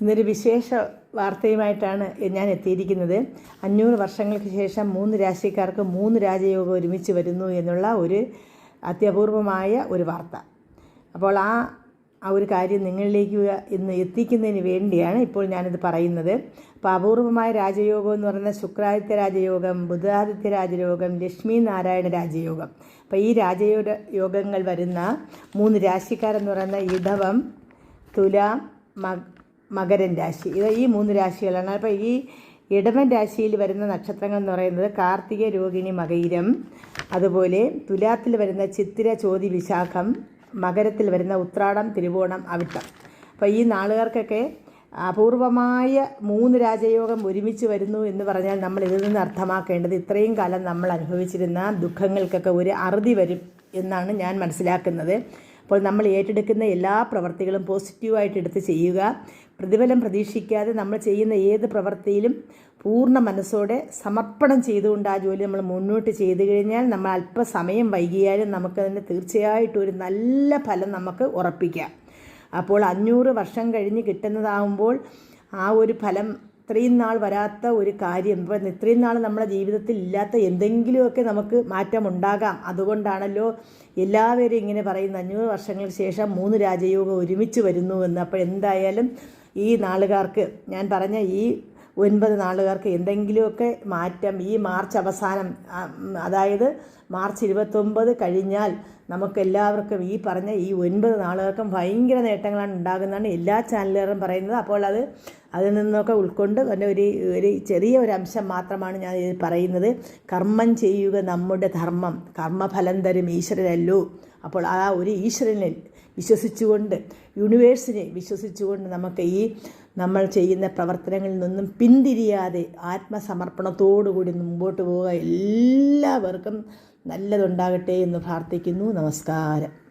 ഇന്നൊരു വിശേഷ വാർത്തയുമായിട്ടാണ് ഞാൻ എത്തിയിരിക്കുന്നത്. അഞ്ഞൂറ് വർഷങ്ങൾക്ക് ശേഷം മൂന്ന് രാശിക്കാർക്ക് മൂന്ന് രാജയോഗം ഒരുമിച്ച് വരുന്നു എന്നുള്ള ഒരു അത്യപൂർവമായ ഒരു വാർത്ത. അപ്പോൾ ആ ആ ഒരു കാര്യം നിങ്ങളിലേക്ക് ഇന്ന് എത്തിക്കുന്നതിന് വേണ്ടിയാണ് ഇപ്പോൾ ഞാനിത് പറയുന്നത്. അപ്പോൾ അപൂർവമായ രാജയോഗം എന്ന് പറയുന്ന ശുക്രാദിത്യ രാജയോഗം ബുധാദിത്യ രാജയോഗം ലക്ഷ്മി നാരായണ രാജയോഗം. അപ്പോൾ ഈ രാജയോഗ യോഗങ്ങൾ വരുന്ന മൂന്ന് രാശിക്കാരെന്ന് പറയുന്ന ഇടവം തുലാം മ മകരൻ രാശി. ഇത് ഈ മൂന്ന് രാശികളാണ്. അപ്പോൾ ഈ ഇടവൻ രാശിയിൽ വരുന്ന നക്ഷത്രങ്ങൾ എന്ന് പറയുന്നത് കാർത്തിക രോഹിണി മകയിരം. അതുപോലെ തുലാത്തിൽ വരുന്ന ചിത്തിര ചോതി വിശാഖം. മകരത്തിൽ വരുന്ന ഉത്രാടം തിരുവോണം അവിട്ടം. അപ്പോൾ ഈ നാളുകാർക്കൊക്കെ അപൂർവമായ മൂന്ന് രാജയോഗം ഒരുമിച്ച് വരുന്നു എന്ന് പറഞ്ഞാൽ നമ്മൾ ഇതിൽ നിന്ന് അർത്ഥമാക്കേണ്ടത് ഇത്രയും കാലം നമ്മൾ അനുഭവിച്ചിരുന്ന ദുഃഖങ്ങൾക്കൊക്കെ ഒരു അറുതി വരും എന്നാണ് ഞാൻ മനസ്സിലാക്കുന്നത്. അപ്പോൾ നമ്മൾ ഏറ്റെടുക്കുന്ന എല്ലാ പ്രവർത്തികളും പോസിറ്റീവായിട്ട് എടുത്ത് ചെയ്യുക. പ്രതിഫലം പ്രതീക്ഷിക്കാതെ നമ്മൾ ചെയ്യുന്ന ഏത് പ്രവൃത്തിയിലും പൂർണ മനസ്സോടെ സമർപ്പണം ചെയ്തുകൊണ്ട് ആ ജോലി നമ്മൾ മുന്നോട്ട് ചെയ്തു കഴിഞ്ഞാൽ നമ്മൾ അല്പസമയം വൈകിയാലും നമുക്ക് നമുക്കതിന് തീർച്ചയായിട്ടും ഒരു നല്ല ഫലം നമുക്ക് ഉറപ്പിക്കാം. അപ്പോൾ അഞ്ഞൂറ് വർഷം കഴിഞ്ഞ് കിട്ടുന്നതാകുമ്പോൾ ആ ഒരു ഫലം ഇത്രയും നാൾ വരാത്ത ഒരു കാര്യം ഇപ്പം ഇത്രയും നാൾ നമ്മുടെ ജീവിതത്തിൽ ഇല്ലാത്ത എന്തെങ്കിലുമൊക്കെ നമുക്ക് മാറ്റമുണ്ടാകാം അതുകൊണ്ടാണല്ലോ എല്ലാവരും ഇങ്ങനെ പറയുന്ന അഞ്ഞൂറ് വർഷങ്ങൾക്ക് ശേഷം മൂന്ന് രാജയോഗം ഒരുമിച്ച് വരുന്നു എന്ന്. അപ്പോൾ എന്തായാലും ഈ നാളുകാർക്ക് ഞാൻ പറഞ്ഞ ഈ ഒൻപത് നാളുകാർക്ക് എന്തെങ്കിലുമൊക്കെ മാറ്റം ഈ മാർച്ച് അവസാനം അതായത് മാർച്ച് ഇരുപത്തൊമ്പത് കഴിഞ്ഞാൽ നമുക്കെല്ലാവർക്കും ഈ പറഞ്ഞ ഈ ഒൻപത് നാളുകൾക്കും ഭയങ്കര നേട്ടങ്ങളാണ് ഉണ്ടാകുന്നതാണ് എല്ലാ ചാനലുകാരും പറയുന്നത്. അപ്പോൾ അത് അതിൽ നിന്നൊക്കെ ഉൾക്കൊണ്ട് തന്നെ ഒരു ഒരു ചെറിയ ഒരു അംശം മാത്രമാണ് ഞാൻ പറയുന്നത്. കർമ്മം ചെയ്യുക നമ്മുടെ ധർമ്മം. കർമ്മഫലം തരും ഈശ്വരനല്ലോ. അപ്പോൾ ആ ഒരു ഈശ്വരനിൽ വിശ്വസിച്ചുകൊണ്ട് യൂണിവേഴ്സിനെ വിശ്വസിച്ചുകൊണ്ട് നമുക്ക് ഈ നമ്മൾ ചെയ്യുന്ന പ്രവർത്തനങ്ങളിൽ നിന്നും പിന്തിരിയാതെ ആത്മസമർപ്പണത്തോടുകൂടി മുമ്പോട്ട് പോവുക എല്ലാവർക്കും നല്ലതുണ്ടാകട്ടെ എന്ന് പ്രാർത്ഥിക്കുന്നു. നമസ്കാരം.